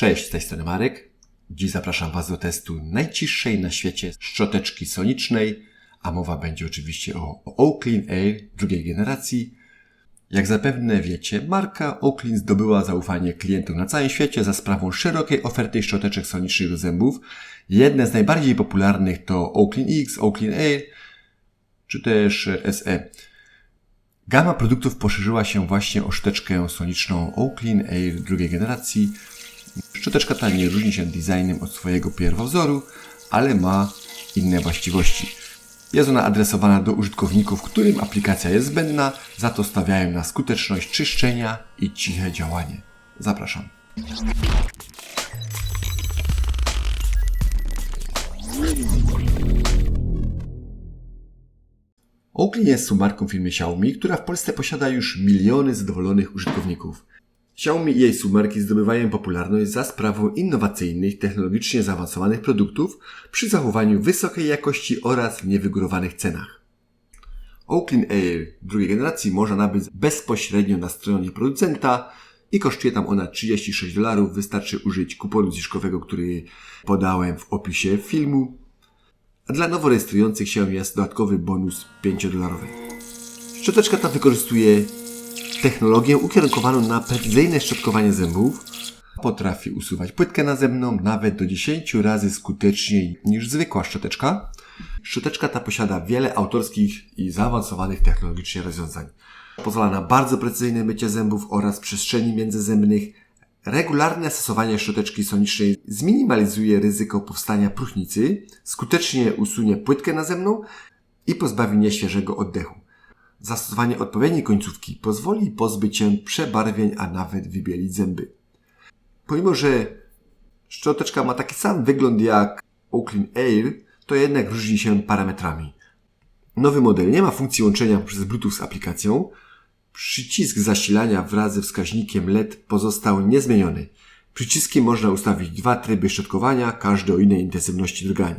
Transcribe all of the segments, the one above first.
Cześć, z tej strony Marek. Dziś zapraszam Was do testu najciszszej na świecie szczoteczki sonicznej, a mowa będzie oczywiście o Oakley Air drugiej generacji. Jak zapewne wiecie, marka Oakley zdobyła zaufanie klientów na całym świecie za sprawą szerokiej oferty szczoteczek sonicznych do zębów. Jedne z najbardziej popularnych to Oakley X, Oakley Air czy też SE. Gama produktów poszerzyła się właśnie o szczoteczkę soniczną Oakley Air drugiej generacji. Szczoteczka ta nie różni się designem od swojego pierwowzoru, ale ma inne właściwości. Jest ona adresowana do użytkowników, którym aplikacja jest zbędna, za to stawiają na skuteczność czyszczenia i ciche działanie. Zapraszam. Oakley jest submarką firmy Xiaomi, która w Polsce posiada już miliony zadowolonych użytkowników. Xiaomi i jej submarki zdobywają popularność za sprawą innowacyjnych, technologicznie zaawansowanych produktów przy zachowaniu wysokiej jakości oraz niewygórowanych cenach. Oakley Air drugiej generacji można nabyć bezpośrednio na stronie producenta i kosztuje tam ona 36 dolarów. Wystarczy użyć kuponu zniżkowego, który podałem w opisie filmu. A dla nowo rejestrujących się jest dodatkowy bonus 5-dolarowy. Szczoteczka ta wykorzystuje technologię ukierunkowaną na precyzyjne szczotkowanie zębów. Potrafi usuwać płytkę nazemną nawet do 10 razy skuteczniej niż zwykła szczoteczka. Szczoteczka ta posiada wiele autorskich i zaawansowanych technologicznie rozwiązań. Pozwala na bardzo precyzyjne mycie zębów oraz przestrzeni międzyzębnych. Regularne stosowanie szczoteczki sonicznej zminimalizuje ryzyko powstania próchnicy, skutecznie usunie płytkę nazemną i pozbawi nieświeżego oddechu. Zastosowanie odpowiedniej końcówki pozwoli pozbyć się przebarwień, a nawet wybielić zęby. Pomimo, że szczoteczka ma taki sam wygląd jak Oakley Air, to jednak różni się parametrami. Nowy model nie ma funkcji łączenia przez Bluetooth z aplikacją. Przycisk zasilania wraz ze wskaźnikiem LED pozostał niezmieniony. Przyciskiem można ustawić dwa tryby szczotkowania, każdy o innej intensywności drgań.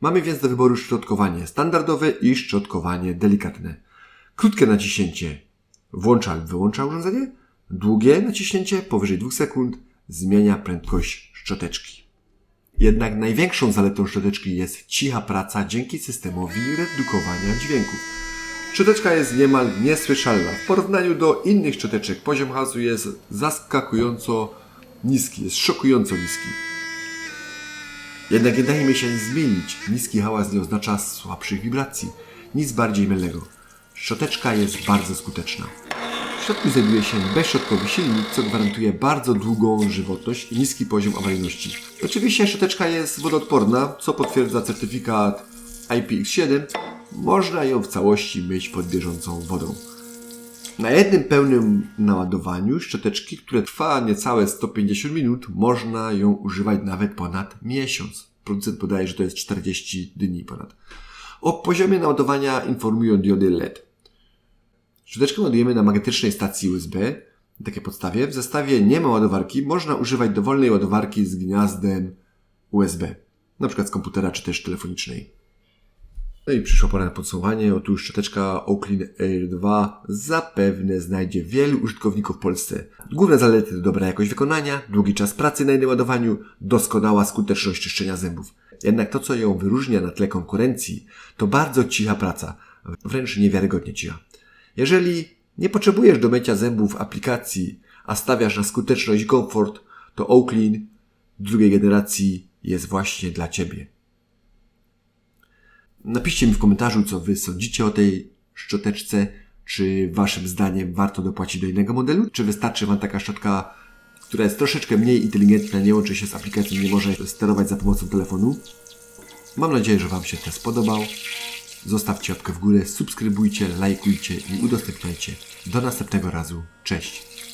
Mamy więc do wyboru szczotkowanie standardowe i szczotkowanie delikatne. Krótkie naciśnięcie włącza lub wyłącza urządzenie. Długie naciśnięcie powyżej 2 sekund zmienia prędkość szczoteczki. Jednak największą zaletą szczoteczki jest cicha praca dzięki systemowi redukowania dźwięków. Szczoteczka jest niemal niesłyszalna. W porównaniu do innych szczoteczek poziom hałasu jest zaskakująco niski, jest szokująco niski. Jednak nie daje mi się zmienić. Niski hałas nie oznacza słabszych wibracji, nic bardziej mylnego. Szczoteczka jest bardzo skuteczna. W środku znajduje się bezszczotkowy silnik, co gwarantuje bardzo długą żywotność i niski poziom awaryjności. Oczywiście szczoteczka jest wodoodporna, co potwierdza certyfikat IPX7. Można ją w całości myć pod bieżącą wodą. Na jednym pełnym naładowaniu szczoteczki, które trwa niecałe 150 minut, można ją używać nawet ponad miesiąc. Producent podaje, że to jest 40 dni ponad. O poziomie naładowania informują diody LED. Szczoteczkę ładujemy na magnetycznej stacji USB, na takiej podstawie. W zestawie nie ma ładowarki, można używać dowolnej ładowarki z gniazdem USB, na przykład z komputera czy też telefonicznej. No i przyszła pora na podsumowanie. Otóż szczoteczka Oakley Air 2 zapewne znajdzie wielu użytkowników w Polsce. Główne zalety to dobra jakość wykonania, długi czas pracy na jednym ładowaniu, doskonała skuteczność czyszczenia zębów. Jednak to, co ją wyróżnia na tle konkurencji, to bardzo cicha praca, wręcz niewiarygodnie cicha. Jeżeli nie potrzebujesz do mycia zębów aplikacji, a stawiasz na skuteczność i komfort, to Oakley drugiej generacji jest właśnie dla Ciebie. Napiszcie mi w komentarzu, co Wy sądzicie o tej szczoteczce. Czy Waszym zdaniem warto dopłacić do innego modelu? Czy wystarczy Wam taka szczotka, która jest troszeczkę mniej inteligentna, nie łączy się z aplikacją, nie może sterować za pomocą telefonu? Mam nadzieję, że Wam się to spodobał. Zostawcie łapkę w górę, subskrybujcie, lajkujcie i udostępniajcie. Do następnego razu. Cześć!